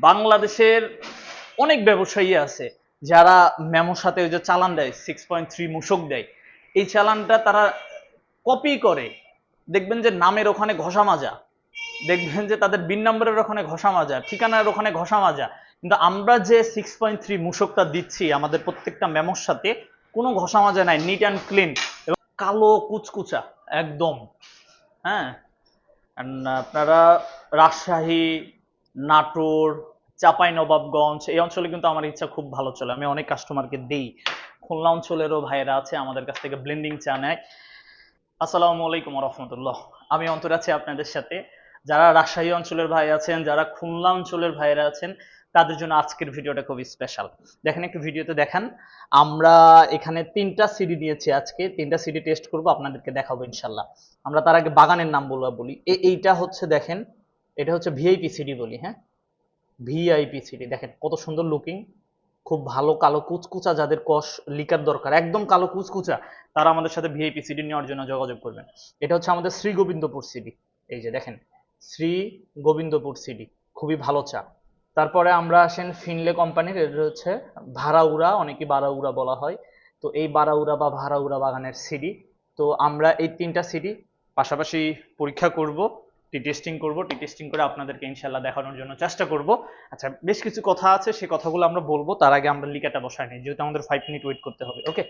বাংলাদেশের অনেক ব্যবসায়ী আছে যারা মেমোর সাথে ওই যে চালান দেয় সিক্স পয়েন্ট থ্রি মূসক দেয়। এই চালানটা তারা কপি করে। দেখবেন যে নামের ওখানে ঘষা মাজা। দেখবেন যে তাদের বিন নম্বরের ওখানে ঘষা মাজা, ঠিকানার ওখানে ঘষা মাজা। কিন্তু আমরা যে সিক্স পয়েন্ট থ্রি মূসকটা দিচ্ছি, আমাদের প্রত্যেকটা মেমোর সাথে কোনো ঘষা মাজা নাই নিট অ্যান্ড ক্লিন এবং কালো কুচকুচা, একদম। হ্যাঁ? আপনারা রাজশাহী নাটোর, চাপাই নবাবগঞ্জ, এই অঞ্চলে কিন্তু আমার ইচ্ছা খুব ভালো চলে। আমি অনেক কাস্টমারকে দিই। খুলনা অঞ্চলেরও ভাইয়েরা আছে, আমাদের কাছ থেকে ব্লেন্ডিং চা নেয়। আসসালামু আলাইকুম রহমতুল্লাহ আমি অন্তর আছি আপনাদের সাথে। যারা রাজশাহী অঞ্চলের ভাই আছেন, যারা খুলনা অঞ্চলের ভাইয়েরা আছেন, তাদের জন্য আজকের ভিডিওটা খুবই স্পেশাল দেখেন, একটু ভিডিওতে দেখান। আমরা এখানে তিনটা সিডি নিয়েছি আজকে। তিনটা সিডি টেস্ট করব, আপনাদেরকে দেখাবো ইনশাল্লাহ। আমরা তার আগে বাগানের নাম বলব বলি। এইটা হচ্ছে, দেখেন এটা হচ্ছে ভিআইপি সিডি বলি হ্যাঁ? ভিআইপি সিডি দেখেন কত সুন্দর লুকিং খুব ভালো কালো কুচকুচা যাদের কষ লিকার দরকার, একদম কালো কুচকুচা, তারা আমাদের সাথে ভিআইপি সিডি নেওয়ার জন্য যোগাযোগ করবেন। এটা হচ্ছে আমাদের শ্রী গোবিন্দপুর সিডি এই যে দেখেন শ্রী গোবিন্দপুর সিডি খুবই ভালো চা। তারপরে আমরা আসেন ফিনলে কোম্পানির এটা হচ্ছে ভাড়াউড়া, অনেকে বারাউড়া বলা হয়। তো এই বারাউড়া বা ভাড়াউড়া বাগানের সিডি তো আমরা এই তিনটা সিডি পাশাপাশি পরীক্ষা করব। টি টেস্টিং করব টি টেস্টিং করে আপনাদেরকে ইনশাল্লাহ দেখানোর জন্য চেষ্টা করব। আচ্ছা বেশ কিছু কথা আছে সেই কথাগুলো আমরা বলব, তার আগে আমরা লিকাটা বসাই নিই, যেহেতু আমাদের ফাইভ মিনিট ওয়েট করতে হবে ওকে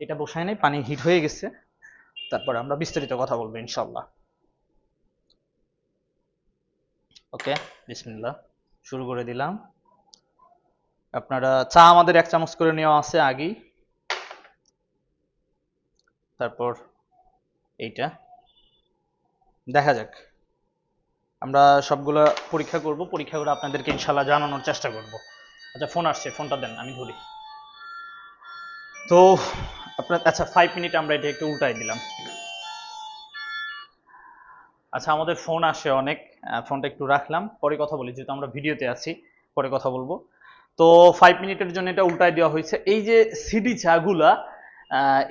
এটা বসাই নেই, পানি হিট হয়ে গেছে, তারপর আমরা বিস্তারিত কথা বলব ইনশাল্লাহ। ওকে বিসমিল্লাহ, শুরু করে দিলাম। আপনারা চা আমাদের এক চামচ করে নেওয়া আছে আগেই। তারপর এইটা। দেখা যাক। আমরা সবগুলো পরীক্ষা করব পরীক্ষা করে আপনাদেরকে ইনশাল্লাহ জানানোর চেষ্টা করব। আচ্ছা ফোন আসছে ফোনটা দেন, আমি ধরি। তো, আপনার আচ্ছা ফাইভ মিনিট আমরা এটা একটু উল্টাই দিলাম। আচ্ছা আমাদের ফোন আসে অনেক ফোনটা একটু রাখলাম, পরে কথা বলি, যেহেতু আমরা ভিডিওতে আছি, পরে কথা বলব। তো ফাইভ মিনিটের জন্য এটা উল্টাই দেওয়া হয়েছে। এই যে সিডি চাগুলা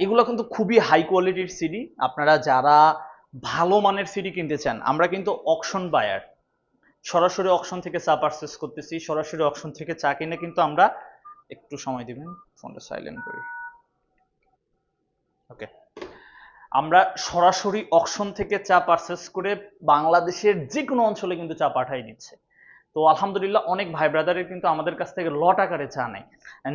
এগুলো কিন্তু খুবই হাই কোয়ালিটির সিডি আপনারা যারা ভালো মানের সিডি কিনতে চান, আমরা কিন্তু অকশন বায়ার সরাসরি অকশন থেকে চা পারচেস করতেছি, সরাসরি অকশন থেকে চা কিনে কিন্তু আমরা একটু সময় দিবেন ফোনটা সাইলেন্ট করি। ওকে আমরা সরাসরি অকশন থেকে চা পারচেস করে বাংলাদেশের যে কোনো অঞ্চলে কিন্তু চা পাঠাই দিচ্ছে তো আলহামদুলিল্লাহ অনেক ভাই ব্রাদারের কিন্তু আমাদের কাছ থেকে লট আকারে চা নেয়।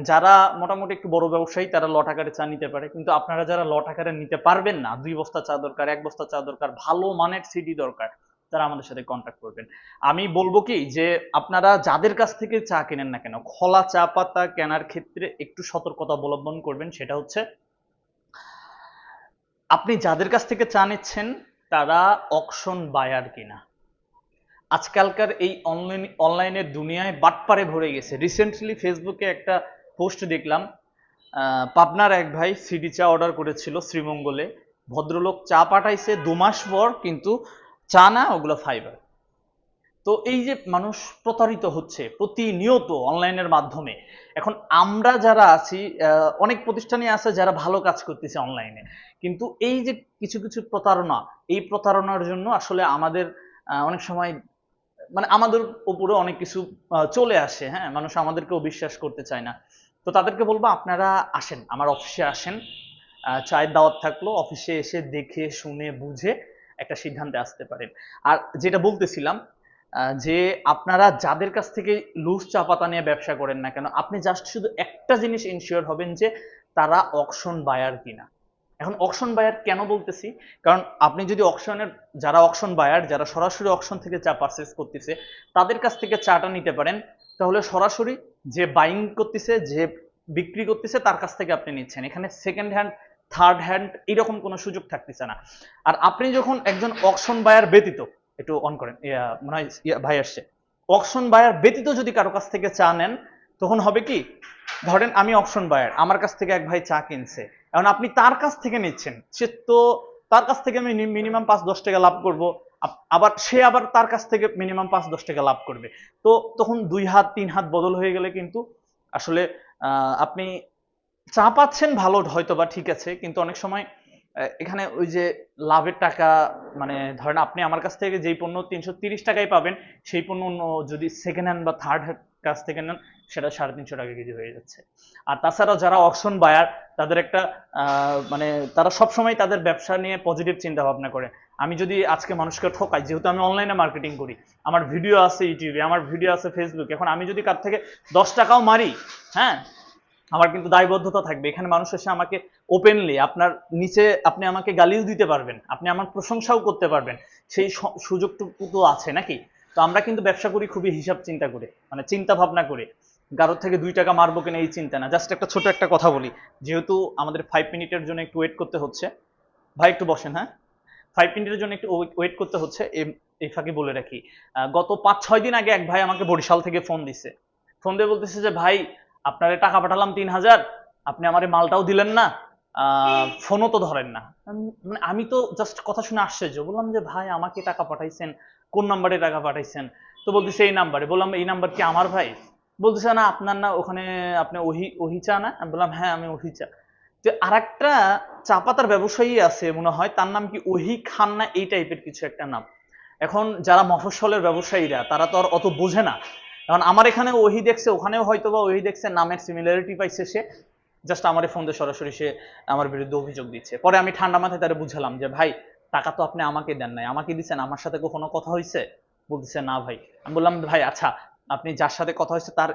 যারা মোটামুটি একটু বড় ব্যবসায়ী, তারা লট আকারে চা নিতে পারে। কিন্তু আপনারা যারা লট আকারে নিতে পারবেন না, দুই বস্তা চা দরকার, এক বস্তা চা দরকার, ভালো মানের সিডি দরকার, তারা আমাদের সাথে কন্ট্যাক্ট করবেন। আমি বলব কি যে, আপনারা যাদের কাছ থেকে চা কেনেন না কেন, খোলা চা পাতা কেনার ক্ষেত্রে একটু সতর্কতা অবলম্বন করবেন। সেটা হচ্ছে, আপনি যাদের কাছ থেকে চা নিচ্ছেন, তারা অকশন বায়ার কিনা। আজকালকার এই অনলাইন অনলাইনের দুনিয়ায় বাটপারে ভরে গেছে। রিসেন্টলি ফেসবুকে একটা পোস্ট দেখলাম পাবনার এক ভাই সিডি চা অর্ডার করেছিল শ্রীমঙ্গলে। ভদ্রলোক চা পাঠাইছে দু মাস পর, কিন্তু চা না, ওগুলো ফাইবার তো এই যে মানুষ প্রতারিত হচ্ছে, প্রতিনিয়ত অনলাইনের মাধ্যমে। এখন আমরা যারা আছি অনেক প্রতিষ্ঠানে আছে যারা ভালো কাজ করতেছে অনলাইনে কিন্তু এই যে কিছু কিছু প্রতারণা, এই প্রতারণার জন্য আসলে আমাদের অনেক সময় মানে আমাদের উপরে অনেক কিছু চলে আসে হ্যাঁ? মানুষ আমাদেরকেও বিশ্বাস করতে চায় না। তো তাদেরকে বলব, আপনারা আসেন, আমার অফিসে আসেন। চায়ের দাওয়াত থাকল, অফিসে এসে দেখে, শুনে, বুঝে একটা সিদ্ধান্তে আসতে পারেন। আর যেটা বলতেছিলাম যে আপনারা যাদের কাছ থেকে লুজ চা পাতা নিয়ে ব্যবসা করেন না কেন, আপনি জাস্ট শুধু একটা জিনিস ইনশিওর হবেন যে তারা অকশন বায়ার কিনা। এখন অকশন বায়ার কেন বলতেছি? কারণ আপনি যদি অকশনের যারা অকশন বায়ার যারা সরাসরি অকশন থেকে চা পারচেস করতেছে, তাদের কাছ থেকে চাটা নিতে পারেন, তাহলে সরাসরি যে বাইং করতেছে, যে বিক্রি করতেছে, তার কাছ থেকে আপনি নিচ্ছেন। এখানে সেকেন্ড হ্যান্ড থার্ড হ্যান্ড এরকম কোনো সুযোগ থাকতেছে না। আর আপনি যখন একজন অকশন বায়ার ব্যতীত, একটু অন করেন মনে হয় ভাই আসছে। অকশন বায়ার ব্যতীত যদি কারও কাছ থেকে চা নেন, তখন হবে কি? ধরেন আমি অকশন বায়ার আমার কাছ থেকে এক ভাই চা কিনছে। এখন আপনি তার কাছ থেকে নিচ্ছেন। সে তো তার কাছ থেকে আমি মিনিমাম পাঁচ, দশ টাকা লাভ করব। আবার সে আবার তার কাছ থেকে মিনিমাম পাঁচ, দশ টাকা লাভ করবে। তো তখন দুই হাত, তিন হাত বদল হয়ে গেলে কিন্তু আসলে আপনি চা পাচ্ছেন ভালো হয়তো বা ঠিক আছে, কিন্তু অনেক সময় এখানে ওই যে লাভের টাকা মানে ধরেন আপনি আমার কাছ থেকে যেই পণ্য তিনশো তিরিশ টাকায় পাবেন, সেই পণ্য যদি সেকেন্ড হ্যান্ড বা থার্ড হ্যান্ড কাছ থেকে নেন, সেটা সাড়ে তিনশো টাকা কেজি হয়ে যাচ্ছে। আর তাছাড়া যারা অকশন বায়ার তাদের একটা মানে তারা সবসময় তাদের ব্যবসা নিয়ে পজিটিভ চিন্তা ভাবনা করে। আমি যদি আজকে মানুষকে ঠকাই, যেহেতু আমি অনলাইনে মার্কেটিং করি, আমার ভিডিও আছে ইউটিউবে আমার ভিডিও আছে ফেসবুকে এখন আমি যদি কার থেকে দশ টাকাও মারি হ্যাঁ আমার কিন্তু দায়বদ্ধতা থাকবে। এখানে মানুষ এসে আমাকে ওপেনলি আপনার নিচে আপনি আমাকে গালিও দিতে পারবেন, আপনি আমার প্রশংসাও করতে পারবেন। সেই সুযোগটুকু তো আছে নাকি? তো আমরা কিন্তু ব্যবসা করি খুবই হিসাব চিন্তা করে মানে চিন্তা ভাবনা করে। কারোর থেকে দুই টাকা মারবো কিনা এই চিন্তা না জাস্ট একটা ছোট একটা কথা বলি। যেহেতু আমাদের ফাইভ মিনিটের জন্য একটু ওয়েট করতে হচ্ছে। ভাই, একটু বসেন হ্যাঁ? ফাইভ মিনিটের জন্য একটু ওয়েট করতে হচ্ছে। এই ফাঁকে বলে রাখি। গত পাঁচ ছয় দিন আগে এক ভাই আমাকে বরিশাল থেকে ফোন দিছে। ফোন দিয়ে বলতেছে যে, ভাই, আপনারে টাকা পাঠালাম তিন হাজার, আপনি আমার মালটাও দিলেন না ফোনও তো ধরেন না। মানে আমি তো জাস্ট কথা শুনে আশ্চর্য। বললাম যে, ভাই, আমাকে টাকা পাঠাইছেন কোন নাম্বারে টাকা পাঠাইছেন? তো বলতেছে, এই নাম্বারে। বললাম, এই নাম্বার কি আমার ভাই? বলতেছে, না, আপনার না, ওখানে আপনি ওহি ওহি চা না? আমি বললাম হ্যাঁ আমি ওহি চা। তো আর একটা চা পাতার ব্যবসায়ী আছে, মনে হয়, তার নাম কি ওহি খান না, এই টাইপের কিছু একটা নাম। এখন যারা মফস্বলের ব্যবসায়ীরা, তারা তো আর অত বোঝে না। এখন আমার এখানে ওহি দেখছে, ওখানেও হয়তো বা ওহি দেখছে, নামের সিমিলারিটি পাইছে সে। জাস্ট আমার ফোন দিয়ে সরাসরি সে আমার বিরুদ্ধে অভিযোগ দিচ্ছে। পরে আমি ঠান্ডা মাথায় তারা বুঝালাম যে, ভাই টাকা তো আপনি আমাকে দেন নাই। আমাকে দিচ্ছেন আমার সাথে কখনো কথা হয়েছে বলতেছে, না ভাই। আমি বললাম, ভাই আচ্ছা আপনি যার সাথে কথা হয়েছে তার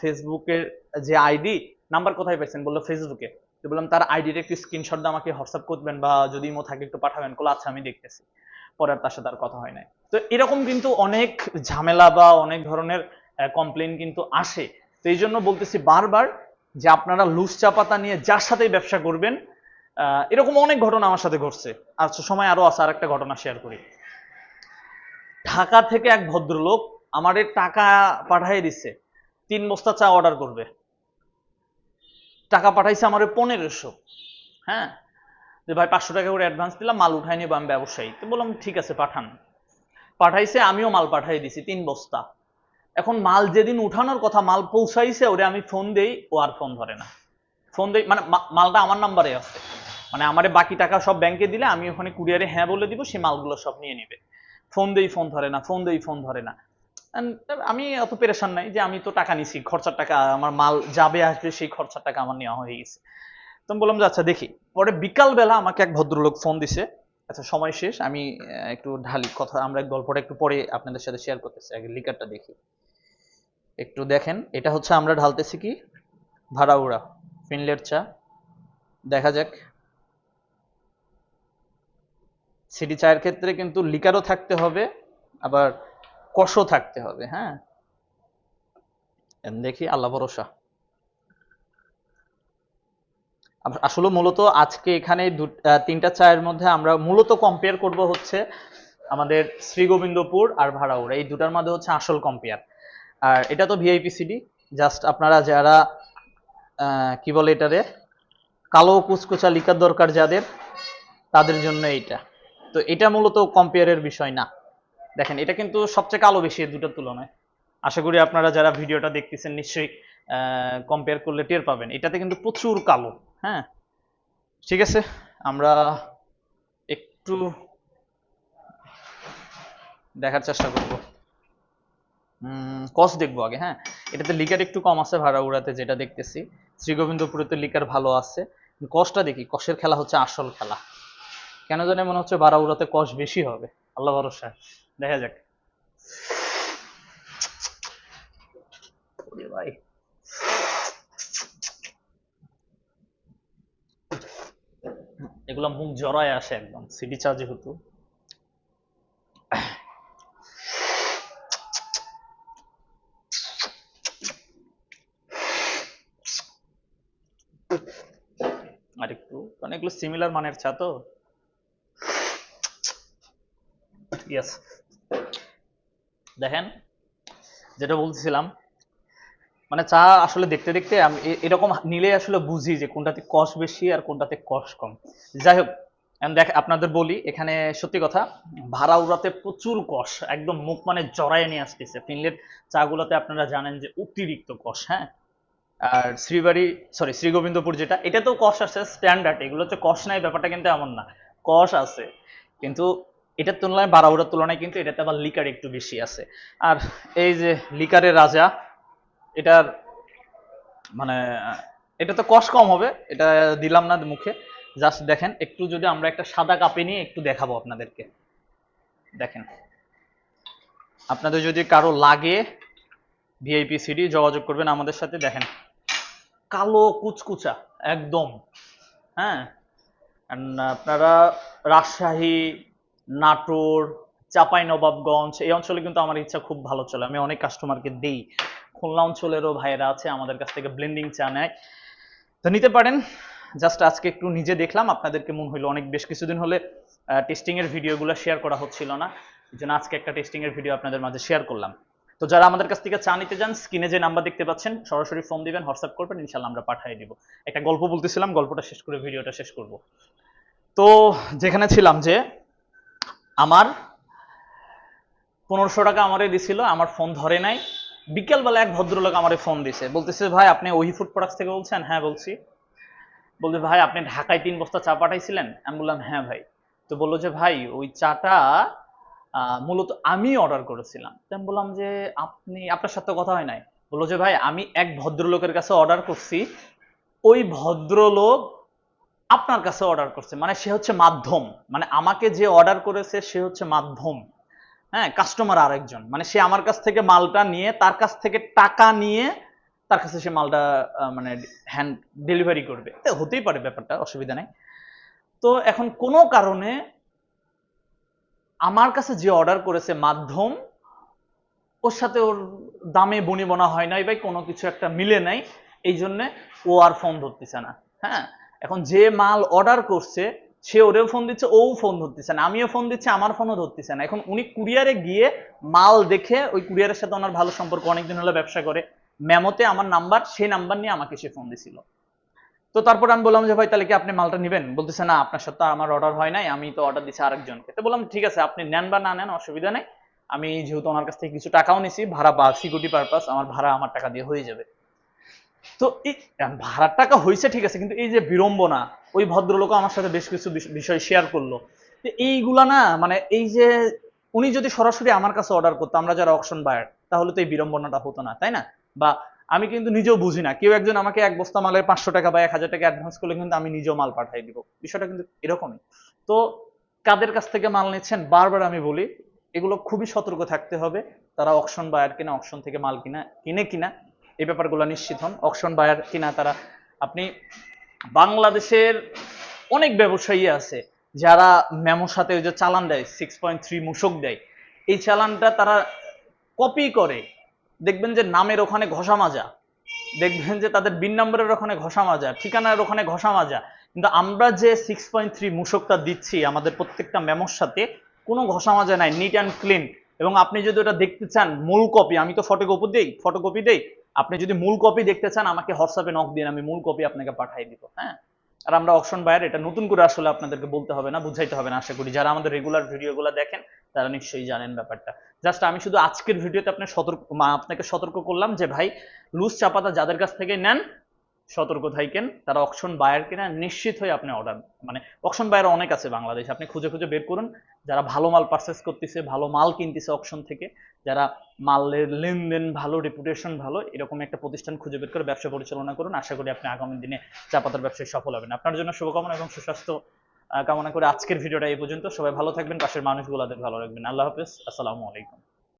ফেসবুকের যে আইডি নাম্বার কোথায় পেয়েছেন বলল ফেসবুকে তো বললাম, তার আইডির একটু স্ক্রিনশট দিয়ে আমাকে হোয়াটসঅ্যাপ করবেন বা যদি ইমো থাকে একটু পাঠাবেন। বলে আচ্ছা আমি দেখতেছি। পরে তার সাথে আর কথা হয় নাই। তো এরকম কিন্তু অনেক ঝামেলা বা অনেক ধরনের কমপ্লেন কিন্তু আসে। তো এই জন্য বলতেছি বারবার যে আপনারা লুজ চা পাতা নিয়ে যার সাথেই ব্যবসা করবেন এরকম অনেক ঘটনা আমার সাথে ঘটছে। আর সময় আরও আছে আর একটা ঘটনা শেয়ার করি। ঢাকা থেকে এক ভদ্রলোক আমাদের টাকা পাঠিয়ে দিচ্ছে তিন বস্তা চা অর্ডার করবে। টাকা পাঠাইছে আমার পনেরোশো। হ্যাঁ? যে ভাই, পাঁচশো টাকা করে অ্যাডভান্স দিলাম, মাল উঠাই নিব, আমি ব্যবসায়ী। তো বললাম, ঠিক আছে, পাঠান। পাঠাইছে, আমিও মাল পাঠাই দিছি, তিন বস্তা। এখন মাল যেদিন উঠানোর কথা, মাল পৌঁছাইছে, ওরে আমি ফোন দেই, ও আর ফোন ধরে না। ফোন দেই মানে মালটা আমার নাম্বারে আছে। মানে আমারে বাকি টাকা সব ব্যাংকে দিলে আমি ওখানে কুরিয়ারে হ্যাঁ বলে দিব, সে মালগুলো সব নিয়ে নিবে। ফোন দেই ফোন ধরে না, ফোন দেই ফোন ধরে না। আমি অত পেরেশান নাই যে আমি তো টাকা নিছি, খরচার টাকা, আমার মাল যাবে আসবে, সেই খরচার টাকা আমার নেওয়া হয়ে গেছে। তো আমি বললাম যে আচ্ছা দেখি। পরে বিকাল বেলা আমাকে এক ভদ্রলোক ফোন দিছে আচ্ছা সময় শেষ, আমি একটু ঢালি কথা, আমরা গল্পটা একটু পরে আপনাদের সাথে শেয়ার করতেছি, আগে লিকারটা দেখি। একটু দেখেন, এটা হচ্ছে আমরা ঢালতেছি কি? ভাড়াউড়া ফিনলের চা। দেখা যাক। সিডি চায়ের ক্ষেত্রে কিন্তু লিকারও থাকতে হবে, আবার কষও থাকতে হবে হ্যাঁ? দেখি, আল্লাহ ভরসা। আসলে মূলত আজকে এখানে তিনটা চায়ের মধ্যে আমরা মূলত কম্পেয়ার করব হচ্ছে আমাদের শ্রীগোবিন্দপুর আর ভাড়াউড়া। এই দুটার মধ্যে হচ্ছে আসল কম্পেয়ার আর এটা তো ভিআইপি সিডি জাস্ট আপনারা যারা কি বলে এটারে? কালো কুচকুচা লিখার দরকার যাদের, তাদের জন্য এইটা। তো এটা মূলত কম্পেয়ারের বিষয় না। দেখেন, এটা কিন্তু সবচেয়ে কালো বেশি দুটার তুলনায়। আশা করি আপনারা যারা ভিডিওটা দেখতেছেন নিশ্চয়ই কম্পেয়ার করলে টের পাবেন। এটাতে কিন্তু প্রচুর কালো হ্যাঁ? ঠিক আছে? আমরা একটু দেখার চেষ্টা করব। কস দেখব আগে হ্যাঁ? এটাতে লিকার একটু কম আছে ভাড়া উড়াতে যেটা দেখতেছি। শ্রীগোবিন্দপুরেতে লিকার ভালো আছে। কসটা দেখি কষের খেলা হচ্ছে আসল খেলা। কেন জানি মনে হচ্ছে উড়াতে কস বেশি হবে। আল্লাহ ভরসা। দেখা যাক। ভাই। এগুলো মুখ জড়ায় আসে একদম। সিডি চা যেহেতু আর একটু। কারণ এগুলো সিমিলার মানের চা তো। ইয়েস দেখেন, যেটা বলতেছিলাম মানে চা আসলে দেখতে দেখতে আমি এরকম নিলে আসলে বুঝি যে কোনটাতে কষ বেশি আর কোনটাতে কষ কম। যাই হোক দেখ, আপনাদের বলি, এখানে সত্যি কথা, ভাড়া উড়াতে প্রচুর কষ, একদম মুখ মানে জড়ায় নিয়ে আসতেছে। ফিনলের চাগুলোতে আপনারা জানেন যে অতিরিক্ত কষ হ্যাঁ? আর শ্রীবাড়ি সরি শ্রীগোবিন্দপুর যেটা এটা তো কষ আছে স্ট্যান্ডার্ড এগুলো হচ্ছে কষ নাই, ব্যাপারটা কিন্তু এমন না। কষ আছে, কিন্তু এটার তুলনায় বারাউড়ার তুলনায় কিন্তু এটাতে আবার লিকার একটু বেশি আছে। আর এই যে লিকারের রাজা, এটার মানে এটা তো কষ কম হবে, এটা দিলাম না মুখে। জাস্ট দেখেন, একটু যদি আমরা একটা সাদা কাপে নিয়ে একটু দেখাবো আপনাদেরকে। দেখেন, আপনাদের যদি কারও লাগে ভিআইপি সিডি যোগাযোগ করবেন আমাদের সাথে, দেখেন। কালো কুচকুচা, একদম। হ্যাঁ? আপনারা রাজশাহী, নাটোর চাপাই নবাবগঞ্জ এই অঞ্চলে কিন্তু আমার ইচ্ছা খুব ভালো চলে। আমি অনেক কাস্টমারকে দিই। খুলনা অঞ্চলেরও ভাইয়েরা আছে, আমাদের কাছ থেকে ব্লেন্ডিং চা নেয়। তো নিতে পারেন। জাস্ট আজকে একটু নিজে দেখলাম, আপনাদেরকে মন হইল অনেক বেশ কিছুদিন হলে টেস্টিং এর ভিডিওগুলো শেয়ার করা হচ্ছিল না। এই জন্য আজকে একটা টেস্টিং এর ভিডিও আপনাদের মাঝে শেয়ার করলাম। তো যারা আমাদের কাছ থেকে চা নিতে যান, স্ক্রিনে যে নাম্বার দেখতে পাচ্ছেন, সরাসরি ফোন দিবেন হোয়াটসঅ্যাপ করবেন ইনশাল্লাহ আমরা পাঠিয়ে দিব। একটা গল্প বলতেছিলাম, গল্পটা শেষ করে ভিডিওটা শেষ করব। তো যেখানে ছিলাম যে, আমার পনেরোশো টাকা আমারে দিছিল, আমার ফোন ধরে নাই। বিকেলবেলা এক ভদ্রলোক আমারে ফোন দিছে, বলতেছে, ভাই, আপনি ওই ফুড প্রোডাক্টস থেকে বলছেন? হ্যাঁ বলছি। বলতে ভাই, আপনি ঢাকায় তিন বস্তা চা পাঠাইছিলেন? আমি বললাম হ্যাঁ ভাই। তো বলল যে, ভাই, ওই চাটা মূলত আমি অর্ডার করেছিলাম। আমি বললাম যে, আপনি, আপনার সাথে কথা হয় নাই। বলল যে, ভাই, আমি এক ভদ্রলোকের কাছে অর্ডার করছি। ওই ভদ্রলোক আপনার কাছে অর্ডার করছে। মানে সে হচ্ছে মাধ্যম। মানে আমাকে যে অর্ডার করেছে, সে হচ্ছে মাধ্যম। হ্যাঁ কাস্টমার আরেকজন। মানে সে আমার কাছ থেকে মালটা নিয়ে, তার কাছ থেকে টাকা নিয়ে, তার কাছে সে মালটা মানে হ্যান্ড ডেলিভারি করবে। হতেই পারে ব্যাপারটা, অসুবিধা নেই। তো এখন কোনো কারণে আমার কাছে যে অর্ডার করেছে মাধ্যম, ওর সাথে ওর দামে বনিবনা হয় নাই ভাই কোনো কিছু একটা মিলে নাই, এই জন্যে ও আর ফোন ধরতেছে না। হ্যাঁ? এখন যে মাল অর্ডার করছে, সে ওরেও ফোন দিচ্ছে ও ফোন ধরতেছে না। আমিও ফোন দিচ্ছি, আমার ফোনও ধরতেছে না। এখন উনি কুরিয়ারে গিয়ে মাল দেখে, ওই কুরিয়ারের সাথে ওনার ভালো সম্পর্ক, অনেকদিন হলো ব্যবসা করে মেমোতে আমার নাম্বার সেই নাম্বার নিয়ে আমাকে সে ফোন দিছিল। তো তারপর আমি বললাম যে, ভাই, তাহলে কি আপনি মালটা নেবেন? বলতেছে, না, আপনার সাথে আমার অর্ডার হয় নাই, আমি তো অর্ডার দিচ্ছি আরেকজনকে তো বললাম, ঠিক আছে, আপনি নেন বা না নেন, অসুবিধা নেই। আমি যেহেতু ওনার কাছ থেকে কিছু টাকাও নিছি, ভাড়া বা সিকিউরিটি পারপাস আমার ভাড়া আমার টাকা দিয়ে হয়ে যাবে। তো এই ভাড়ার টাকা হয়েছে ঠিক আছে, কিন্তু এই যে বিড়ম্বনা, ওই ভদ্রলোক আমার সাথে বেশ কিছু বিষয় শেয়ার করল। এইগুলা না মানে এই যে উনি যদি সরাসরি আমার কাছে অর্ডার করতো, আমরা যারা অকশন বায়ার তাহলে তো এই বিড়ম্বনাটা হতো না, তাই না? বা আমি কিন্তু নিজেও বুঝি না। কেউ একজন আমাকে এক বস্তা মালের পাঁচশো টাকা বা এক হাজার টাকা অ্যাডভান্স করলে কিন্তু আমি নিজেও মাল পাঠাই দিব। বিষয়টা কিন্তু এরকমই। তো কাদের কাছ থেকে মাল নিচ্ছেন? বারবার আমি বলি, এগুলো খুবই সতর্ক থাকতে হবে। তারা অকশন বায়ার কিনা অকশন থেকে মাল কিনা, কিনে কিনা, এই ব্যাপারগুলো নিশ্চিত হন। অকশন বায়ার কিনা, তারা আপনি বাংলাদেশের অনেক ব্যবসায়ী আছে যারা মেমোর সাথে ওই যে চালান দেয় সিক্স পয়েন্ট থ্রি মূসক দেয়। এই চালানটা তারা কপি করে। দেখবেন যে নামের ওখানে ঘষা মাজা। দেখবেন যে তাদের বিন নম্বরের ওখানে ঘষা মাজা, ঠিকানার ওখানে ঘষা মাজা। কিন্তু আমরা যে সিক্স পয়েন্ট থ্রি মূসকটা দিচ্ছি আমাদের প্রত্যেকটা মেমোর সাথে, কোনো ঘষা মাজা নাই নিট অ্যান্ড ক্লিন এবং আপনি যদি ওটা দেখতে চান, মূল কপি আমি তো ফটোকপি দেই ফটোকপি দেই। আপনি যদি মূল কপি দেখতে চান, আমাকে হোয়াটসঅ্যাপে নক দিন আমি মূল কপি আপনাকে পাঠিয়ে দিব হ্যাঁ? আর আমরা অপশন বায়ার এটা নতুন করে আসলে আপনাদেরকে বলতে হবে না, বুঝাইতে হবে না, আশা করি। যারা আমাদের রেগুলার ভিডিওগুলো দেখেন তারা নিশ্চয়ই জানেন ব্যাপারটা। জাস্ট আমি শুধু আজকের ভিডিওতে আপনার সতর্ক আপনাকে সতর্ক করলাম যে ভাই লুজ চাপাতা যাদের কাছ থেকে নেন, সতর্ক থাকেন। তারা অকশন বায়ার কিনা নিশ্চিত হয়ে আপনি অর্ডার মানে অকশন বায়ার অনেক আছে বাংলাদেশে। আপনি খুঁজে খুঁজে বের করুন। যারা ভালো মাল পারচেস করতেছে, ভালো মাল কিনতেছে অকশন থেকে, যারা মালের লেনদেন ভালো রেপুটেশন ভালো, এরকম একটা প্রতিষ্ঠান খুঁজে বের করে ব্যবসা পরিচালনা করুন। আশা করি আপনি আগামী দিনে চা পাতার ব্যবসায় সফল হবেন। আপনার জন্য শুভকামনা এবং সুস্বাস্থ্য কামনা করে আজকের ভিডিওটা এই পর্যন্ত। সবাই ভালো থাকবেন, পাশের মানুষগুলোদের ভালো রাখবেন। আল্লাহ হাফেজ। আসসালামু আলাইকুম।